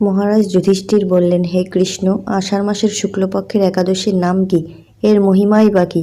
মহারাজ যুধিষ্ঠির বললেন, হে কৃষ্ণ, আষাঢ় মাসের শুক্লপক্ষের একাদশীর নাম কি? এর মহিমাই বা কি?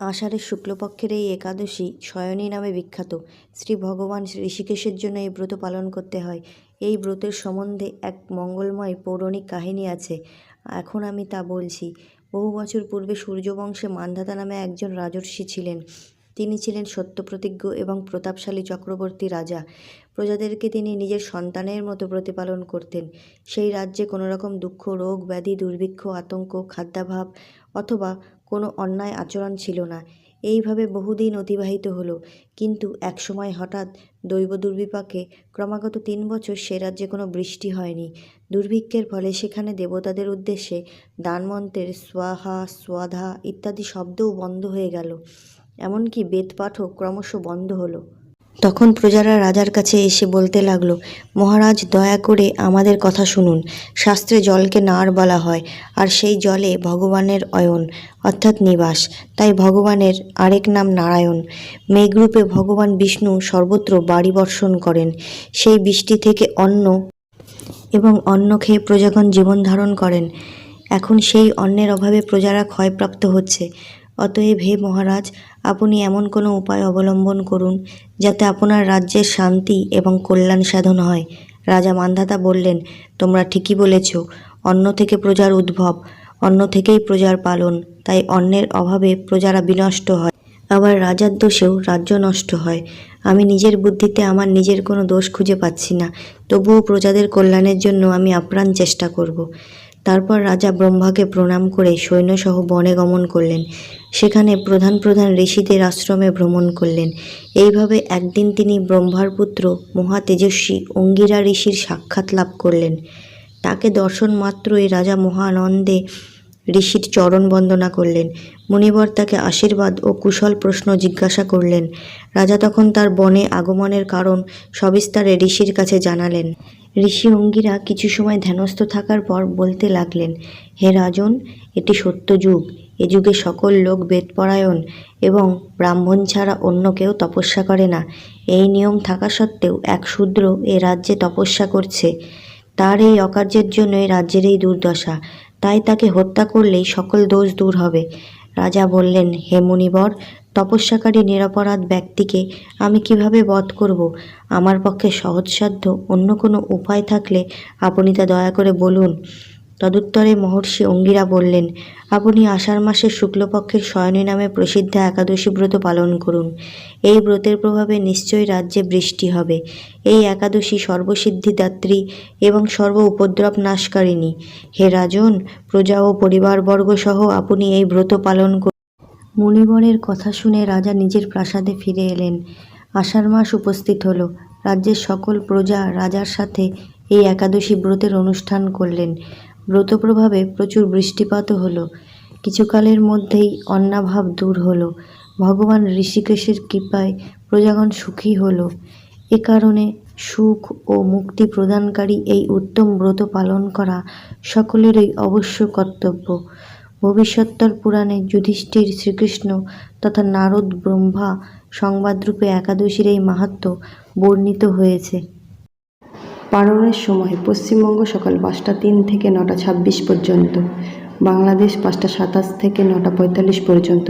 আষাঢ়ের শুক্লপক্ষের এই একাদশী শয়নী নামে বিখ্যাত। শ্রী ভগবান ঋষিকেশের জন্য এই ব্রত পালন করতে হয়। এই ব্রতের সম্বন্ধে এক মঙ্গলময় পৌরাণিক কাহিনী আছে। এখন আমি তা বলছি। বহু বছর পূর্বে সূর্যবংশে মান্ধাতা নামে একজন রাজর্ষি ছিলেন। তিনি ছিলেন সত্যপ্রতিজ্ঞ এবং প্রতাপশালী চক্রবর্তী রাজা। প্রজাদেরকে তিনি নিজের সন্তানের মতো প্রতিপালন করতেন। সেই রাজ্যে কোনো রকম দুঃখ, রোগ, ব্যাধি, দুর্ভিক্ষ, আতঙ্ক, খাদ্যাভাব অথবা কোনো অন্যায় আচরণ ছিল না। এইভাবে বহুদিন অতিবাহিত হলো। কিন্তু একসময় হঠাৎ দৈব দুর্বিপাকে ক্রমাগত তিন বছর সে রাজ্যে কোনো বৃষ্টি হয়নি। দুর্ভিক্ষের ফলে সেখানে দেবতাদের উদ্দেশ্যে দানমন্ত্রের স্বাহা, স্বাধা ইত্যাদি শব্দও বন্ধ হয়ে গেল। এমনকি বেদপাঠও ক্রমশ বন্ধ হলো। তখন প্রজারা রাজার কাছে এসে বলতে লাগল, মহারাজ, দয়া করে আমাদের কথা শুনুন। শাস্ত্রে জলকে নার বলা হয়, আর সেই জলে ভগবানের অয়ন, অর্থাৎ নিবাস। তাই ভগবানের আরেক নাম নারায়ণ। মেঘরূপে ভগবান বিষ্ণু সর্বত্র বাড়ি বর্ষণ করেন। সেই বৃষ্টি থেকে অন্ন এবং অন্ন খেয়ে প্রজাগণ জীবন ধারণ করেন। এখন সেই অন্নের অভাবে প্রজারা ক্ষয়প্রাপ্ত হচ্ছে। অতএব হে মহারাজ, আপনি এমন কোনো উপায় অবলম্বন করুন যাতে আপনার রাজ্যের শান্তি এবং কল্যাণ সাধন হয়। রাজা মান্ধাতা বললেন, তোমরা ঠিকই বলেছ, অন্ন থেকে প্রজার উদ্ভব, অন্ন থেকেই প্রজার পালন, তাই অন্নের অভাবে প্রজারা বিনষ্ট হয়। আবার রাজার দোষেও রাজ্য নষ্ট হয়। আমি নিজের বুদ্ধিতে আমার নিজের কোনো দোষ খুঁজে পাচ্ছি না, তবুও প্রজাদের কল্যাণের জন্য আমি আপ্রাণ চেষ্টা করব। তারপর রাজা ব্রহ্মাকে প্রণাম করে সৈন্যসহ বনে গমন করলেন। সেখানে প্রধান প্রধান ঋষিদের আশ্রমে ভ্রমণ করলেন। এইভাবে একদিন তিনি ব্রহ্মার পুত্র মহা তেজস্বী অঙ্গিরা ঋষির সাক্ষাৎ লাভ করলেন। তাকে দর্শন মাত্রই রাজা মহানন্দে ঋষির চরণ বন্দনা করলেন। মুনিবর তাকে আশীর্বাদ ও কুশল প্রশ্ন জিজ্ঞাসা করলেন। রাজা তখন তার বনে আগমনের কারণ সবিস্তারে ঋষির কাছে জানালেন। ঋষি অঙ্গিরা কিছু সময় ধ্যানস্থ থাকার পর বলতে লাগলেন, হে রাজন, এটি সত্য যুগ। এ যুগে সকল লোক বেদপরায়ণ এবং ব্রাহ্মণ ছাড়া অন্য কেউ তপস্যা করে না। এই নিয়ম থাকা সত্ত্বেও এক শূদ্র এ রাজ্যে তপস্যা করছে। তার এই অকার্যের জন্য রাজ্যের এই দুর্দশা। তাই তাকে হত্যা করলেই সকল দোষ দূর হবে। রাজা বললেন, হে মুনিবর, তপস্যাকারী নিরাপরাধ ব্যক্তিকে আমি কীভাবে বধ করব? আমার পক্ষে সহজসাধ্য অন্য কোনো উপায় থাকলে আপনি তা দয়া করে বলুন। তদুত্তরে মহর্ষি অঙ্গিরা বললেন, আপনি আষাঢ় মাসের শুক্লপক্ষের শয়নী নামে প্রসিদ্ধ একাদশী ব্রত পালন করুন। এই ব্রতের প্রভাবে নিশ্চয়ই রাজ্যে বৃষ্টি হবে। এই একাদশী সর্বসিদ্ধিদাত্রী এবং সর্ব উপদ্রব নাশকারিণী। হে রাজন, প্রজা ও পরিবারবর্গ সহ আপনি এই ব্রত পালন করুন মুনিবরের কথা শুনে রাজা নিজের প্রাসাদে ফিরে এলেন। আষাঢ় মাস উপস্থিত হলো। রাজ্যের সকল প্রজা রাজার সাথে এই একাদশী ব্রতের অনুষ্ঠান করলেন। ব্রত প্রভাবে প্রচুর বৃষ্টিপাতও হলো। কিছুকালের মধ্যেই অন্নাভাব দূর হলো। ভগবান ঋষিকেশের কৃপায় প্রজাগণ সুখী হলো। এ কারণে সুখ ও মুক্তি প্রদানকারী এই উত্তম ব্রত পালন করা সকলেরই অবশ্য কর্তব্য। ভবিষ্যত্তর পুরাণে যুধিষ্ঠির শ্রীকৃষ্ণ তথা নারদ ব্রহ্মা সংবাদরূপে একাদশীর এই মাহাত্ম্য বর্ণিত হয়েছে। পালনের সময় পশ্চিমবঙ্গ সকাল পাঁচটা তিন থেকে নটা ছাব্বিশ পর্যন্ত, বাংলাদেশ পাঁচটা সাতাশ থেকে নটা পঁয়তাল্লিশ পর্যন্ত।